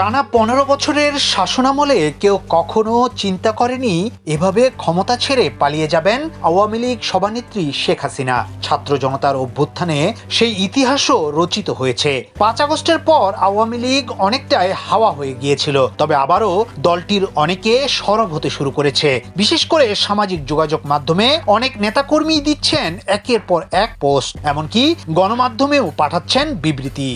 টানা পনেরো বছরের শাসনামলে কেউ কখনো চিন্তা করেনি এভাবে ক্ষমতা ছেড়ে পালিয়ে যাবেন আওয়ামী লীগ সভানেত্রী শেখ হাসিনা। ছাত্র জনতার অভ্যুত্থানে সেই ইতিহাসও রচিত হয়েছে। পাঁচ আগস্টের পর আওয়ামী লীগ অনেকটাই হাওয়া হয়ে গিয়েছিল, তবে আবারও দলটির অনেকে সরব হতে শুরু করেছে। বিশেষ করে সামাজিক যোগাযোগ মাধ্যমে অনেক নেতাকর্মী দিচ্ছেন একের পর এক পোস্ট, এমনকি গণমাধ্যমেও পাঠাচ্ছেন বিবৃতি।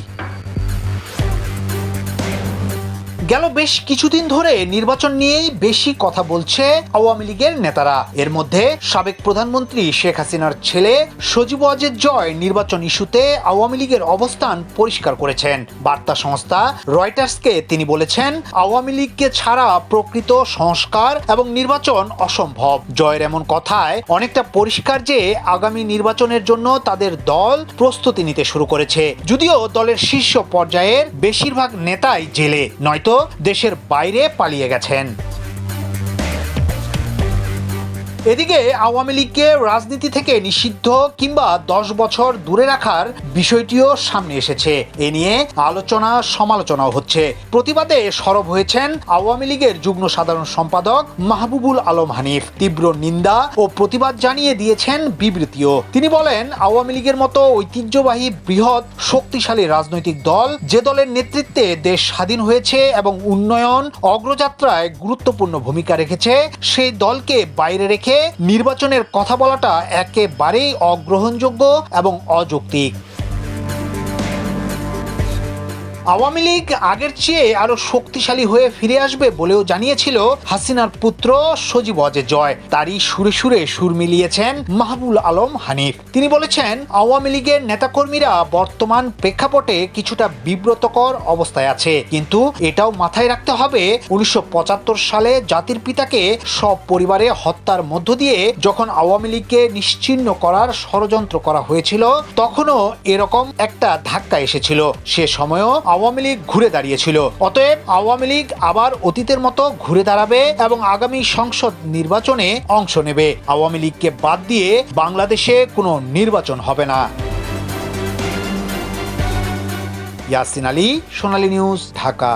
গেল বেশ কিছুদিন ধরে নির্বাচন নিয়েই বেশি কথা বলছে আওয়ামী লীগের নেতারা। এর মধ্যে সাবেক প্রধানমন্ত্রী শেখ হাসিনার ছেলে সজীব ওয়াজেদ জয় নির্বাচন ইস্যুতে আওয়ামী লীগের অবস্থান পরিষ্কার করেছেন। বার্তা সংস্থা রয়টার্সকে তিনি বলেছেন, আওয়ামী লীগকে ছাড়া প্রকৃত সংস্কার এবং নির্বাচন অসম্ভব। জয়ের এমন কথায় অনেকটা পরিষ্কার যে আগামী নির্বাচনের জন্য তাদের দল প্রস্তুতি নিতে শুরু করেছে। যদিও দলের শীর্ষ পর্যায়ের বেশিরভাগ নেতাই জেলে। নয়তো দেশের বাইরে পালিয়ে গেছেন। এদিকে আওয়ামী লীগকে রাজনীতি থেকে নিষিদ্ধ কিংবা দশ বছর দূরে রাখার বিষয়টিও সামনে এসেছে। এ নিয়ে আলোচনা সমালোচনাও হচ্ছে। প্রতিবাদে সরব হয়েছেন আওয়ামী লীগের যুগ্ম সাধারণ সম্পাদক মাহবুবুল আলম হানিফ। তীব্র নিন্দা ও প্রতিবাদ জানিয়ে দিয়েছেন বিবৃতিও। তিনি বলেন, আওয়ামী লীগের মতো ঐতিহ্যবাহী, বৃহৎ, শক্তিশালী রাজনৈতিক দল যে দলের নেতৃত্বে দেশ স্বাধীন হয়েছে এবং উন্নয়ন, অগ্রযাত্রায় গুরুত্বপূর্ণ ভূমিকা রেখেছে, সেই দলকে বাইরে রেখে নির্বাচনের কথা বলাটা একেবারেই অগ্রহণযোগ্য এবং অযৌক্তিক। আওয়ামী লীগ আগের চেয়ে আরও শক্তিশালী হয়ে ফিরে আসবে বলেও জানিয়েছিল হাসিনার পুত্র সজীব অজয় জয়। তারই সুরে সুরে সুর মিলিয়েছেন মাহবুল আলম হানিফ। তিনি বলেছেন, আওয়ামী লীগের নেতাকর্মীরা বর্তমান প্রেক্ষাপটে কিছুটা বিব্রতকর অবস্থায় আছে। কিন্তু এটাও মাথায় রাখতে হবে, উনিশশো পঁচাত্তর সালে জাতির পিতাকে সব পরিবারে হত্যার মধ্য দিয়ে যখন আওয়ামী লীগকে নিশ্চিহ্ন করার ষড়যন্ত্র করা হয়েছিল, তখনও এরকম একটা ধাক্কা এসেছিল। সে সময়ও আওয়ামী লীগ ঘুরে দাঁড়িয়েছিল। অতএব আওয়ামী লীগ আবার অতীতের মতো ঘুরে দাঁড়াবে এবং আগামী সংসদ নির্বাচনে অংশ নেবে। আওয়ামী লীগকে বাদ দিয়ে বাংলাদেশে কোনো নির্বাচন হবে না। ইয়াসিন আলী, সোনালী নিউজ, ঢাকা।